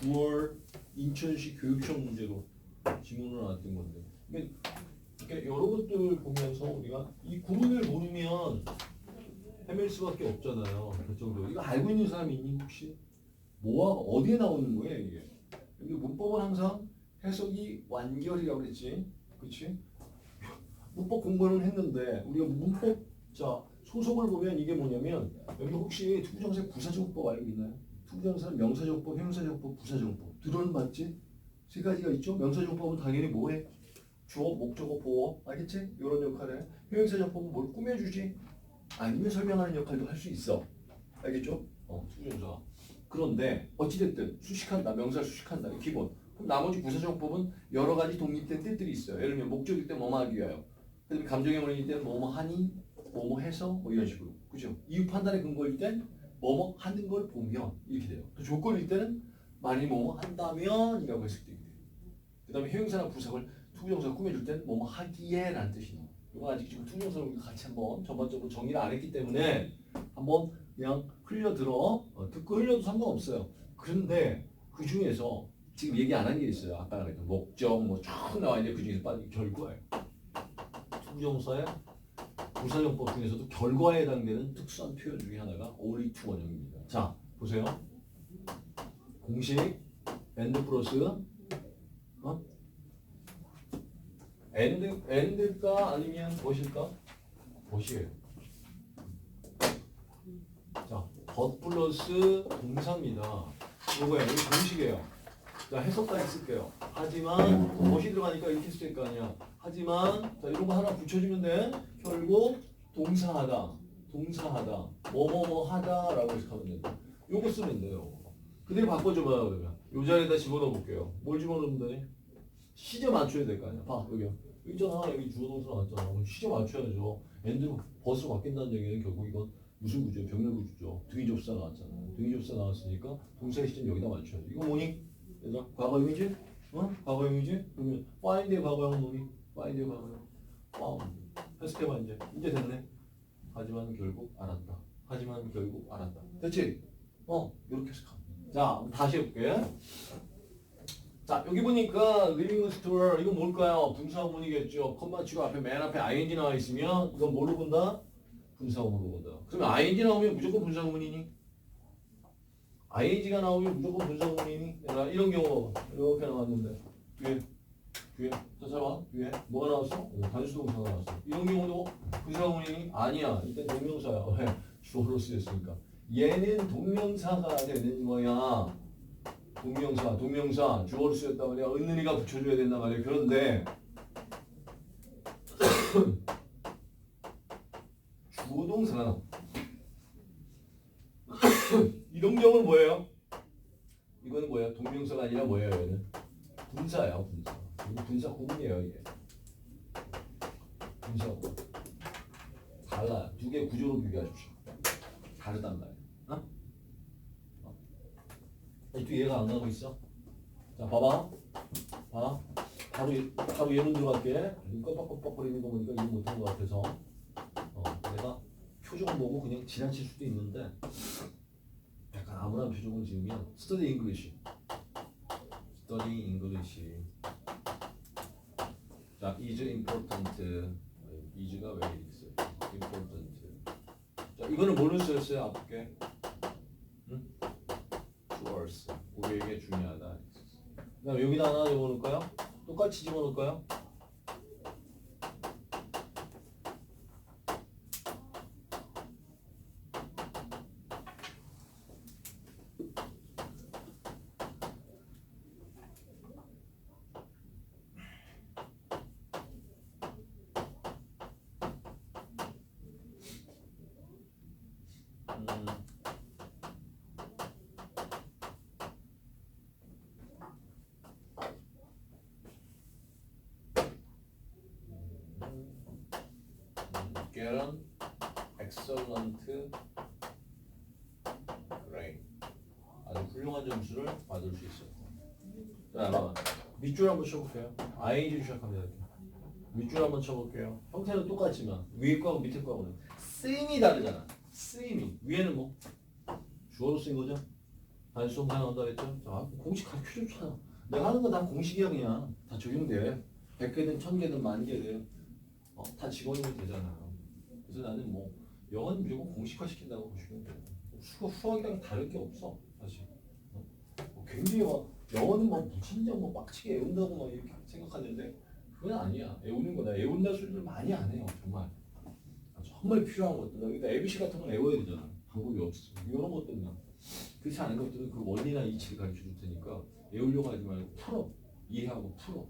9월 인천시 교육청 문제로 지문을 나왔던 건데 이렇게 여러 것들 보면서 우리가 이 구문을 모르면 헤맬 수밖에 없잖아요. 그 정도. 이거 알고 있는 사람이 있니 혹시? 뭐와 어디에 나오는 거예요 이게? 근데 문법은 항상 해석이 완결이라고 그랬지, 그렇지? 문법 공부는 했는데 우리가 문법 자 소속을 보면 이게 뭐냐면 여기 혹시 투부정사 부사정법 알고 있나요? 투부정사는 명사정법, 형사정법, 부사정법 들어는 봤지? 세 가지가 있죠. 명사정법은 당연히 뭐해? 주어, 목적어, 보어 알겠지? 이런 역할을 형용사정법은 뭘 꾸며주지? 아니면 설명하는 역할도 할 수 있어. 알겠죠? 어, 투부정사. 그런데 어찌됐든 수식한다, 명사 수식한다, 이 기본. 그럼 나머지 부사정법은 여러 가지 독립된 뜻들이 있어요. 예를 들면 목적일 때 뭐뭐 하기 위하여. 그다음에 감정의 원인일 때 뭐뭐 하니, 뭐뭐 해서 뭐 이런 식으로. 그죠? 이유 판단의 근거일 때 뭐뭐 하는 걸 보면 이렇게 돼요. 또 조건일 때는 만일 뭐뭐 한다면 이라고 해석되게 돼요. 그다음에 형용사나 부사를 투부정사가 꾸며줄 땐 뭐뭐 하기에 라는 뜻이 나와요. 이거 아직 지금 투부정사를 같이 한번 전반적으로 정리를 안 했기 때문에 한번 그냥 흘려 들어 어, 듣고 흘려도 상관없어요. 그런데 그 중에서 지금 얘기 안 한 게 있어요. 아까 그랬던 목적 뭐쭉 나와 있는데 그 중에서 빠진 결과예요. 투부정사의 부사정법 중에서도 결과에 해당되는 특수한 표현 중에 하나가 only to 원형입니다. 자 보세요. 공식 and 플러스 어? and and가 아니면 무엇일까? 무엇이에요? 자, but 플러스 동사입니다. 이거예요. 이거 공식이에요. 자, 해석까지 쓸게요. 하지만 무엇이 들어가니까 이렇게 쓸 거 아니야. 하지만 자, 이런 거 하나 붙여주면 돼. 결국 동사하다, 동사하다, 뭐뭐뭐 하다라고 해석하면 된다. 요거 쓰면 돼요. 그대로 바꿔줘봐요 그러면. 요 자리에다 집어넣어 볼게요. 뭘 집어넣으면 되니? 시제 맞춰야 될 거 아니야. 봐 여기 여기 있잖아 여기 주어 동사 나왔잖아. 그럼 시제 맞춰야죠. 엔드로 버스로 바뀐다는 얘기는 결국 이건 무슨 구조예요? 병렬 구조죠. 등위접사 나왔잖아요. 등위접사 나왔으니까 동사의 시점 여기다 맞춰야죠. 이거 뭐니? 얘들아 과거형이지? 어? 과거형이지? 그러면 find의 과거형은 뭐니? find의 과거형. found. 해석해봐 이제. 이제 됐네. 하지만 결국 알았다. 하지만 결국 알았다. 됐지? 어 이렇게 해석하면 돼. 자 다시 해볼게. 자 여기 보니까 living store 이건 뭘까요? 분사구문이겠죠. 콤마 치고 앞에 맨 앞에 ing 나와 있으면 이건 뭘로 본다? 분사구문으로 본다. 그러면 ing 나오면 무조건 분사구문이니? Ing가 나오면 무조건 분사구문이니? 이런 경우 이렇게 나왔는데 뒤에 뒤에 자 잡아 뒤에 뭐가 나왔어? 어, 단수동사가 나왔어. 이런 경우도 분사구문이니? 아니야. 일단 동명사야. 왜? 주어로 쓰였으니까. 얘는 동명사가 되는 거야. 동명사, 동명사, 주어로 쓰였단 말이야. 은은이가 붙여줘야 된단 말이야. 그런데 주어동사가 나와. 경우는 뭐예요? 이거는 뭐예요? 동명사가 아니라 뭐예요? 얘는 분사예요, 분사. 이거 분사 구문이에요, 이게. 분사 구문. 달라요. 두 개 구조로 비교하십시오. 다르단 말이에요. 어? 어. 또 얘가 안 나오고 있어? 자, 봐봐. 봐. 바로, 얘- 바로 예문 들어갈게. 이거 깜빡깜빡거리는 거 보니까 이해 못한 것 같아서. 어, 내가 표정 보고 그냥 지나칠 수도 있는데, 아무런 표정을 지으면, study English. study English. 자, is important. is가 왜 써요? important. 자, 이거는 뭘로 쓰였어요? 앞에? 우리에게 중요하다. 그다음 여기다 하나 집어넣을까요? 똑같이 집어넣을까요? 음. An excellent grade. 아주 훌륭한 점수를 받을 수 있어요. 자, 봐봐. 밑줄 한번 쳐볼게요. ing 시작합니다. 이렇게. 밑줄 한번 쳐볼게요. 형태는 똑같지만 위에 거하고 밑에 거하고는 쓰임이 다르잖아. 쓰임이 위에는 뭐 주어로 쓰인 거죠. 단수성 사용한다 했죠? 자, 공식 가르쳐 줬잖아. 내가 하는 거 다 공식이야 그냥. 다 적용돼. 100개든 1000개든 만 개든 어, 다 집어넣으면 되잖아. 그래서 나는 뭐 영어는 무조건 공식화 시킨다고 보시면 돼요. 수학, 수학이랑 다를 게 없어 사실. 어? 뭐 굉장히 막 영어는 막 무진장 뭐 빡치게 애운다고 막 이렇게 생각하는데 그건 아니야. 애우는 거다. 애운다 소리를 많이 안 해요 정말. 아, 정말 필요한 것들. 여기다 ABC 같은 건 애워야 되잖아. 방법이 없어. 이런 것들은 그렇지 않은 것들은 그 원리나 이치를 가르쳐 줄 테니까 외우려고 하지 말고 풀어. 이해하고 풀어.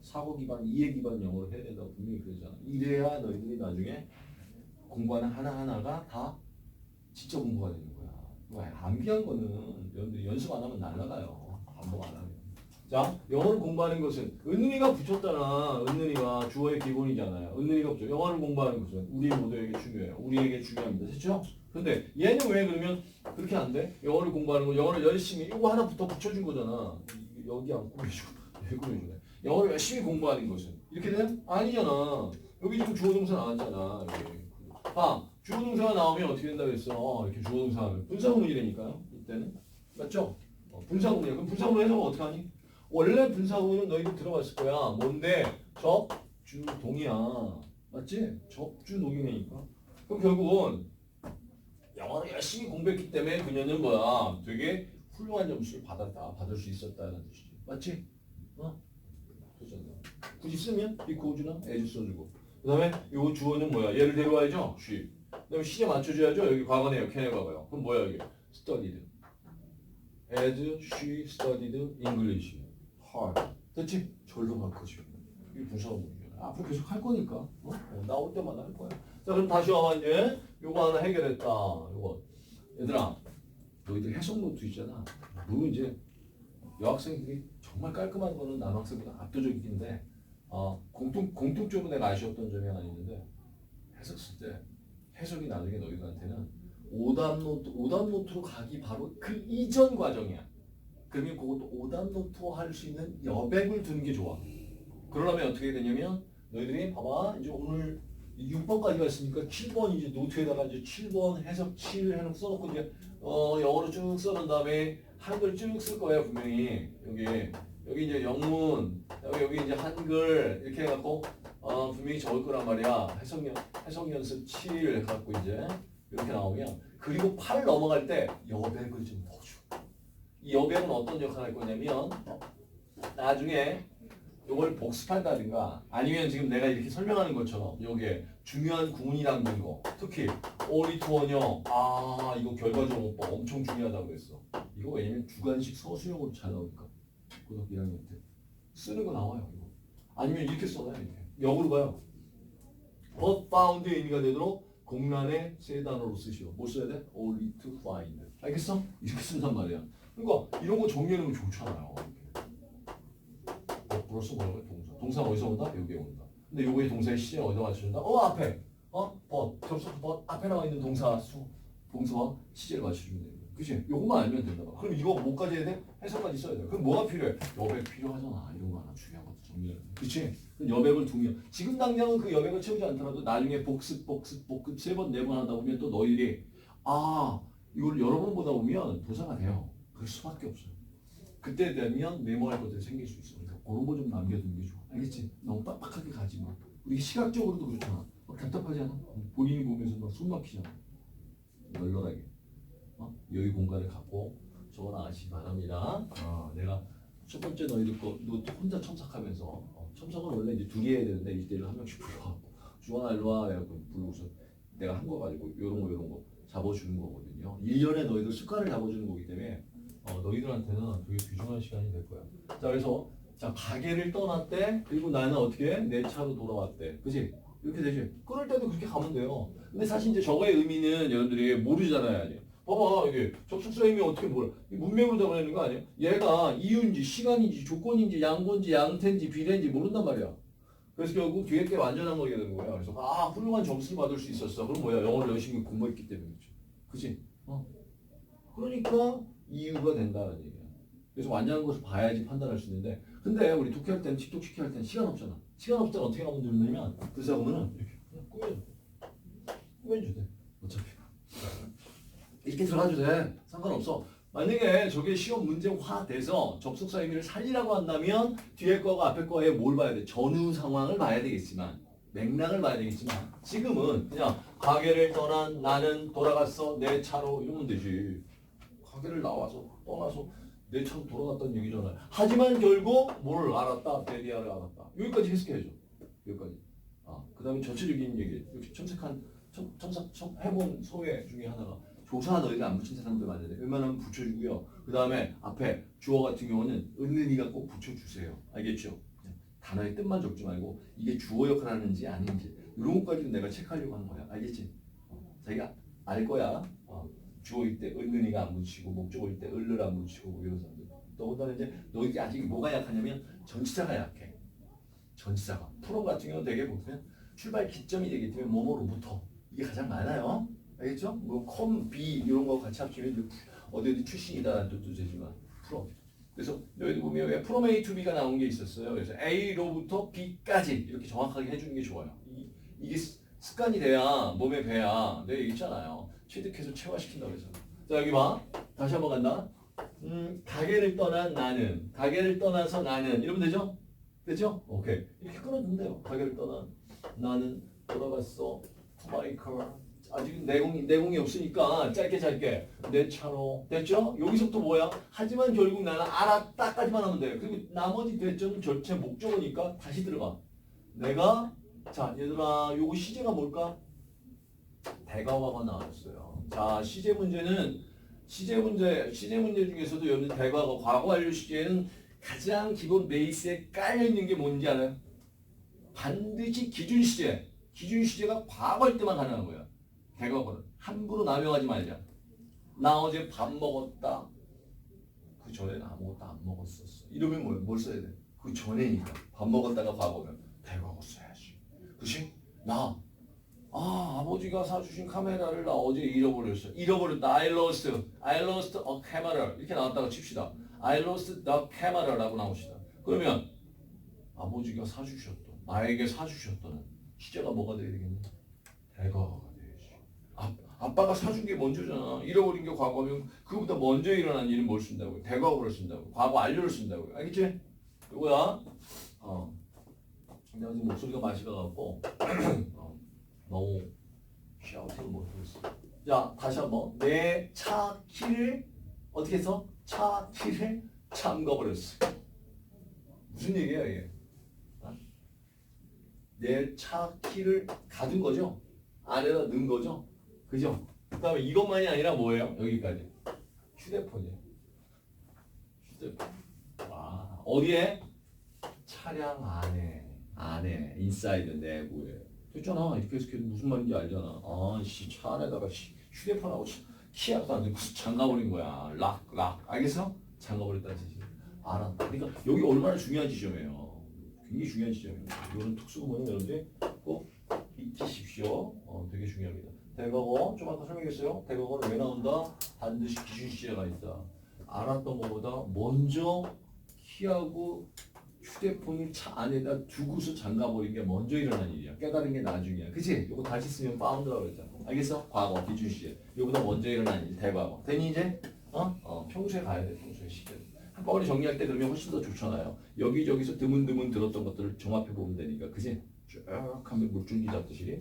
어? 사고 기반, 이해 기반 영어를 해야 된다고 분명히 그러잖아. 이래야 너희들이 나중에 공부하는 하나하나가 다 진짜 공부가 되는 거야. 왜? 암기한 거는 여러분들이 연습 안 하면 날라가요. 반복 안 하면. 자, 영어를 공부하는 것은 은은이가 붙였잖아. 은은이가 주어의 기본이잖아요. 은은이가 붙여. 영어를 공부하는 것은 우리 모두에게 중요해요. 우리에게 중요합니다. 그렇죠? 근데 얘는 왜 그러면 그렇게 안 돼? 영어를 공부하는 거, 영어를 열심히 이거 하나부터 붙여준 거잖아. 여기 안 꾸며주고 왜 꾸며주네? 영어를 열심히 공부하는 것은 이렇게 돼? 아니잖아. 여기 지금 주어 동사 나왔잖아. 여기. 아, 주어 동사가 나오면 어떻게 된다고 했어? 어, 이렇게 주어 동사 하면 분사구문이라니까요. 이때는 맞죠? 어, 분사구문이야. 그럼 분사구문 해석은 어떻게 하니? 원래 분사구문은 너희들 들어봤을 거야. 뭔데? 접주동이야. 맞지? 접주동이니까. 그럼 결국은 영어를 열심히 공부했기 때문에 그녀는 뭐야? 되게 훌륭한 점수를 받았다. 받을 수 있었다는 뜻이지. 맞지? 어? 그렇잖아. 굳이 쓰면 비코즈나 as 써주고. 그 다음에 요 주어는 뭐야? 얘를 데려와야죠. she. 그 다음에 시제 맞춰줘야죠. 여기 과거네요. 걔네 과거요. 그럼 뭐야 이게? studied. as she studied English. hard. 됐지? 절로 갈 거지. 이게 부사구문이야. 앞으로 계속 할 거니까. 어? 어, 나올 때마다 할 거야. 자 그럼 다시 와봐 이제. 요거 하나 해결했다. 요거. 얘들아. 너희들 해석 노트 있잖아. 그거 이제 여학생들이 정말 깔끔한 거는 남학생보다 압도적인데 어, 공통 공통적으로 내가 아쉬웠던 점이 하나 있는데 해석 쓸 때 해석이 나중에 너희들한테는 오답 노트 오답 노트로 가기 바로 그 이전 과정이야. 그러면 그것도 오답 노트로 할수 있는 여백을 두는 게 좋아. 그러려면 어떻게 되냐면 너희들이 봐봐 이제 오늘 6번까지 왔으니까 7번 이제 노트에다가 이제 7번 해석 7 해놓고 써놓고 이제 어 영어로 쭉 써놓은 다음에 한글 쭉 쓸 거예요 분명히. 여기 여기 이제 영문 여기 여기 이제 한글 이렇게 해갖고 어 분명히 적을 거란 말이야. 해석 연 해석 연습 7 갖고 이제 이렇게 나오면 그리고 8 넘어갈 때 여백을 좀 넣어줘. 이 여백은 어떤 역할을 할 거냐면 나중에 이걸 복습한다든가 아니면 지금 내가 이렇게 설명하는 것처럼 여기에 중요한 구문이 담긴 거 특히 오리투원형 아 이거 결과정보법 엄청 중요하다고 그랬어. 이거 왜냐면 주관식 서술형으로 잘 나오니까. 고등학교 1학년 때. 쓰는 거 나와요 이거. 아니면 이렇게 써놔요 이렇게. 역으로 가요. But found의 의미가 되도록 공란의 세 단어로 쓰시오. 뭐 써야 돼? only to find. 알겠어? 이렇게 쓴단 말이야. 그러니까 이런 거거 좋잖아요 벌써 뭐라고 해? 동사. 동사 어디서 온다? 여기에 온다. 근데 요거의 동사의 시제 어디다 맞춘다? 어 앞에. 어? but. 접속 but. 앞에 나와 있는 동사 수. 동사와 시제를 맞춰주면 돼요. 그치? 요것만 알면 된다 봐. 그럼 이거 뭐까지 해야 돼? 해석까지 써야 돼. 그럼 뭐가 필요해? 여백 필요하잖아. 이런 거 하나 중요한 것도 정리해. 그치? 그럼 여백을 두면 지금 당장은 그 여백을 채우지 않더라도 나중에 복습 복습 복습 세 번 네 번 하다 보면 또 너희들이 아 이걸 여러 번 보다 보면 도사가 돼요. 그럴 수밖에 없어요. 그때 되면 메모할 것들이 생길 수 있어. 그러니까 그런 거 좀 남겨두는 게 좋아. 알겠지? 너무 빡빡하게 가지 마. 우리 시각적으로도 그렇잖아. 막 답답하지 않아? 본인이 보면서 막 숨 막히잖아. 널널하게. 어? 여유 공간을 갖고 적어나가시기 바랍니다. 어, 내가 첫 번째 너희들 거 노트 혼자 첨삭하면서 어, 첨삭은 원래 이제 둘이 해야 되는데 이때를 한 명씩 불러갖고 주원아 일로 와 해갖고 부르고서 내가 한 거 가지고 요런 거 요런 거 잡아주는 거거든요. 1년에 너희들 습관을 잡아주는 거기 때문에 어, 너희들한테는 되게 귀중한 시간이 될 거야. 자 그래서 자 가게를 떠났대 그리고 나는 어떻게 해? 내 차로 돌아왔대. 그지? 이렇게 되지. 끊을 때도 그렇게 가면 돼요. 근데 사실 이제 저거의 의미는 여러분들이 모르잖아요. 아직. 봐봐 이게 접속사 의미 어떻게? 이 문맥으로 잡아내는 거 아니야? 얘가 이유인지 시간인지 조건인지 양보인지 양태인지 비례인지 모른단 말이야. 그래서 결국 뒤에 게 완전한 되는 거야. 그래서 아 훌륭한 점수를 받을 수 있었어. 그럼 뭐야? 영어를 열심히 공부했기 때문이죠. 그지? 어. 그러니까 이유가 된다는 얘기야. 그래서 완전한 것을 봐야지 판단할 수 있는데 근데 우리 독해 할 때는 직독시키 할 때는 시간 없잖아. 시간 없을 때는 어떻게 하면 되냐면 글쎄 보면은 이렇게 꾸며줘. 꾸며줘 돼. 어차피. 이렇게 들어가도 돼. 상관없어. 만약에 저게 시험 문제화 돼서 접속사 의미를 살리라고 한다면 뒤에 거가 앞에 거에 뭘 봐야 돼? 전후 상황을 봐야 되겠지만 맥락을 봐야 되겠지만 지금은 그냥 가게를 떠난 나는 돌아갔어 내 차로 이러면 되지. 가게를 나와서 떠나서 내 차로 돌아갔다는 얘기잖아요. 하지만 결국 뭘 알았다? 데리아를 알았다. 여기까지 해석해야죠. 여기까지. 아, 그 다음에 전체적인 얘기. 역시 첨삭한 첨, 첨삭 첨, 해본 소외 중에 하나가 조사 너희가 안 붙인 사람들 많은데 웬만하면 붙여주고요. 그 다음에 앞에 주어 같은 경우는 은은이가 꼭 붙여주세요. 알겠죠? 단어의 뜻만 적지 말고 이게 주어 역할을 하는지 아닌지 이런 것까지도 내가 체크하려고 하는 거야. 알겠지? 어, 자기가 알 거야. 어, 주어일 때 은은이가 안 붙이고 목적어일 때 을을 안 붙이고 뭐 이런 사람들. 더군다나 이제 너희들이 아직 뭐가 약하냐면 전치사가 약해. 전치사가. 프로 같은 경우는 되게 보면 출발 기점이 되기 때문에 뭐뭐로부터 이게 가장 많아요. 알겠죠? 뭐 컴, 비 이런 거 같이 합치면 어디 어디 출신이다라는 뜻도 되지만 프로. 그래서 너희들 보면 왜 프롬 A to B가 나온 게 있었어요. 그래서 A로부터 B까지 이렇게 정확하게 해주는 게 좋아요. 이, 습- 습관이 돼야 몸에 배야. 내가 얘기했잖아요. 취득해서 체화시킨다고 해서. 자 여기 봐. 다시 한번 간다. 음, 가게를 떠난 나는 가게를 떠나서 나는 이러면 되죠? 되죠? 오케이 이렇게 끊어주면 돼요. 가게를 떠난 나는 돌아갔어. 마이커 아직 내공이 내공이 없으니까 짧게 짧게 내 차로 됐죠? 여기서부터 뭐야? 하지만 결국 나는 알았다까지만 하면 돼. 그리고 나머지 대점은 절체 목적어니까 다시 들어가. 내가 자 얘들아 요거 시제가 뭘까? 대과거가 나왔어요. 자 시제 문제는 시제 문제 시제 문제 중에서도 여러분 대과거 과거 완료 시제는 가장 기본 베이스에 깔려 있는 게 뭔지 알아요? 반드시 기준 시제. 기준 시제가 과거일 때만 가능한 거야. 대과거는 함부로 남용하지 말자. 나 어제 밥 먹었다. 그 전에는 아무것도 안 먹었었어. 이러면 뭘, 뭘 써야 돼? 그 전에니까. 밥 먹었다가 과거면 대과거 써야지. 그치? 나 아, 아버지가 사주신 카메라를 나 어제 잃어버렸어. 잃어버렸다. I lost. I lost a camera. 이렇게 나왔다가 칩시다. I lost the camera라고 나옵시다. 그러면 아버지가 사주셨던, 나에게 사주셨던 시제가 뭐가 돼야 되겠니? 대과거가 돼야지. 아, 아빠가 사준 게 먼저잖아. 잃어버린 게 과거면 그보다 먼저 일어난 일은 뭘 쓴다고요? 대과거를 쓴다고. 과거 완료를 쓴다고요. 알겠지? 이거야. 어. 내가 지금 목소리가 맛이 가갖고 어, 너무 샤우팅을 못하겠어. 자, 다시 한번. 내 차 키를 어떻게 해서? 차 키를 잠가버렸어. 무슨 얘기야, 이게? 어? 내차 키를 가둔 거죠? 안에다 넣은 거죠? 그죠? 그 다음에 이것만이 아니라 뭐예요? 여기까지. 휴대폰이에요. 휴대폰. 와, 어디에? 차량 안에. 안에. 인사이드 내부에. 됐잖아. 이렇게 해서 무슨 말인지 알잖아. 아, 씨, 차 안에다가 씨, 휴대폰하고 씨, 키약도 안 되고 잠가버린 거야. 락, 락. 알겠어? 잠가버렸다는 뜻이. 알았다. 그러니까 여기 얼마나 중요한 지점이에요. 굉장히 중요한 지점이에요. 이거는 특수구문은 여러분들 꼭 익히십시오. 어, 되게 중요합니다. 대과거 좀 아까 설명했어요. 대과거는 왜 나온다? 반드시 기준 시제가 있다. 알았던 것보다 먼저 키하고 휴대폰을 차 안에다 두고서 잠가버린 게 먼저 일어난 일이야. 깨달은 게 나중이야. 그치? 이거 다시 쓰면 파운드라고 그랬잖아. 알겠어? 과거, 기준 시제. 이거보다 먼저 일어난 일, 대과거. 되니 이제? 어? 어, 평소에 가야 돼, 평소에 시제. 한꺼번에 정리할 때 그러면 훨씬 더 좋잖아요. 여기저기서 드문드문 들었던 것들을 종합해 보면 되니까. 그치? 쭉 하면 물줄기 잡듯이.